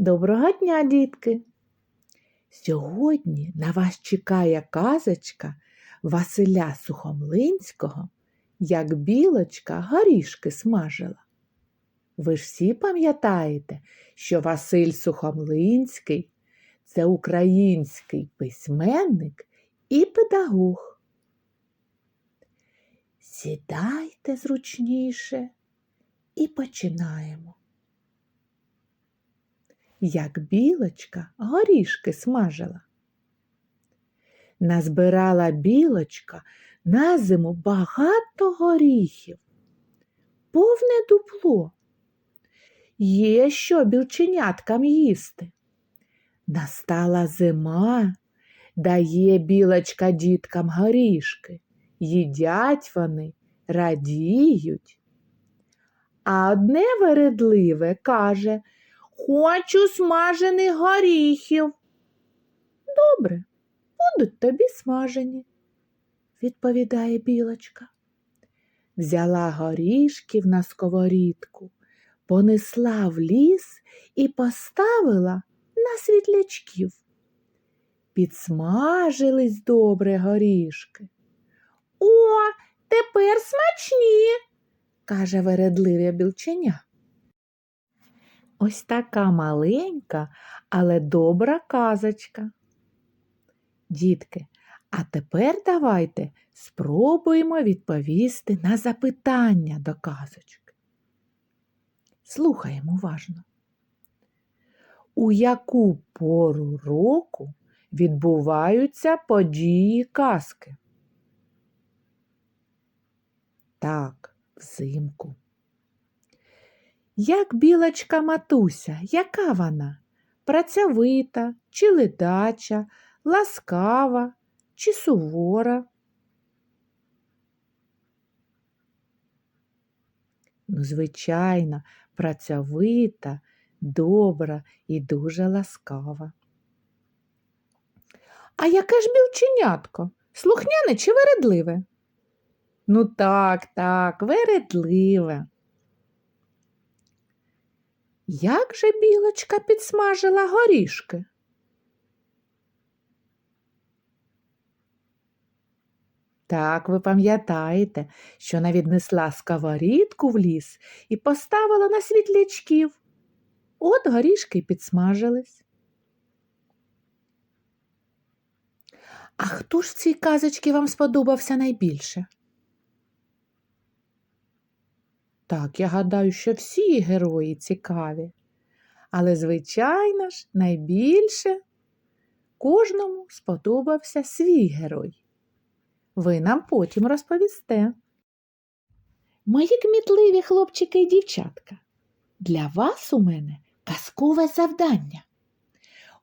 Доброго дня, дітки! Сьогодні на вас чекає казочка Василя Сухомлинського, як білочка горішки смажила. Ви ж всі пам'ятаєте, що Василь Сухомлинський це український письменник і педагог. Сідайте зручніше і починаємо. Як білочка горішки смажила. Назбирала білочка на зиму багато горіхів, повне дупло. Є що білченяткам їсти. Настала зима, дає білочка діткам горішки. Їдять вони, радіють. А одне вередливе каже Хочу смажених горіхів. Добре, будуть тобі смажені, відповідає білочка. Взяла горішків на сковорідку, понесла в ліс і поставила на світлячків. Підсмажились добре горішки. О, тепер смачні, каже вередливе білченя. Ось така маленька, але добра казочка. Дітки, а тепер давайте спробуємо відповісти на запитання до казочки. Слухаємо уважно. У яку пору року відбуваються події казки? Так, взимку. Як білочка матуся, яка вона? Працьовита чи ледача, ласкава чи сувора? Ну, звичайно, працьовита, добра і дуже ласкава. А яке ж білченятко? Слухняне чи вередливе? Ну так, так, вередливе. Як же білочка підсмажила горішки? Так, ви пам'ятаєте, що вона віднесла сковорідку в ліс і поставила на світлячків. От горішки підсмажились. А хто ж цій казочці вам сподобався найбільше? Так, я гадаю, що всі герої цікаві. Але, звичайно ж, найбільше кожному сподобався свій герой. Ви нам потім розповісте. Мої кмітливі хлопчики і дівчатка, для вас у мене казкове завдання.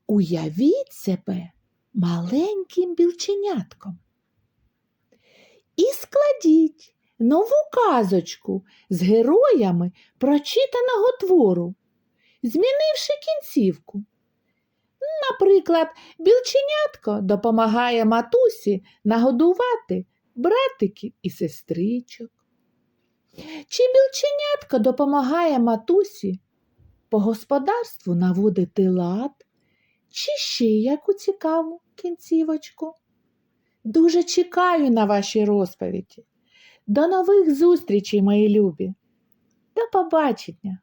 Уявіть себе маленьким білченятком і складіть нову казочку з героями прочитаного твору, змінивши кінцівку. Наприклад, білченятко допомагає матусі нагодувати братиків і сестричок. Чи білченятко допомагає матусі по господарству наводити лад, чи ще яку цікаву кінцівочку? Дуже чекаю на ваші розповіді. До нових зустрічей, мої любі. До побачення!